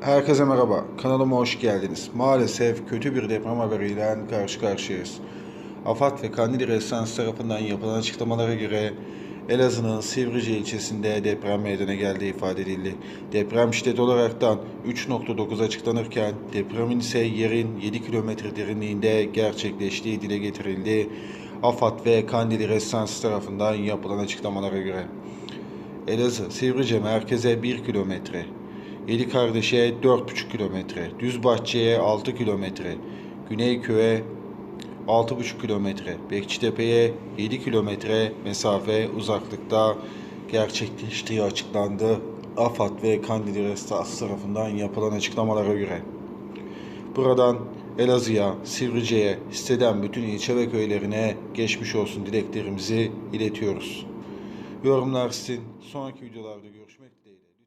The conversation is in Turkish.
Herkese merhaba, kanalıma hoş geldiniz. Maalesef kötü bir deprem haberiyle karşı karşıyayız. AFAD ve Kandil Resans tarafından yapılan açıklamalara göre Elazığ'ın Sivrice ilçesinde deprem meydana geldiği ifade edildi. Deprem şiddeti olaraktan 3.9 açıklanırken depremin ise yerin 7 kilometre derinliğinde gerçekleştiği dile getirildi. AFAD ve Kandil Resans tarafından yapılan açıklamalara göre. Elazığ, Sivrice merkeze 1 kilometre, Yedi Kardeş'e 4,5 kilometre, Düzbahçe'ye 6 kilometre, Güneyköy'e 6,5 kilometre, Bekçitepe'ye 7 kilometre mesafe uzaklıkta gerçekleştiği açıklandı. AFAD ve Kandil Restas tarafından yapılan açıklamalara göre. Buradan Elazığ'a, Sivrice'ye, hisseden bütün ilçe ve köylerine geçmiş olsun dileklerimizi iletiyoruz. Yorumlar sizin. Sonraki videolarda görüşmek dileğiyle.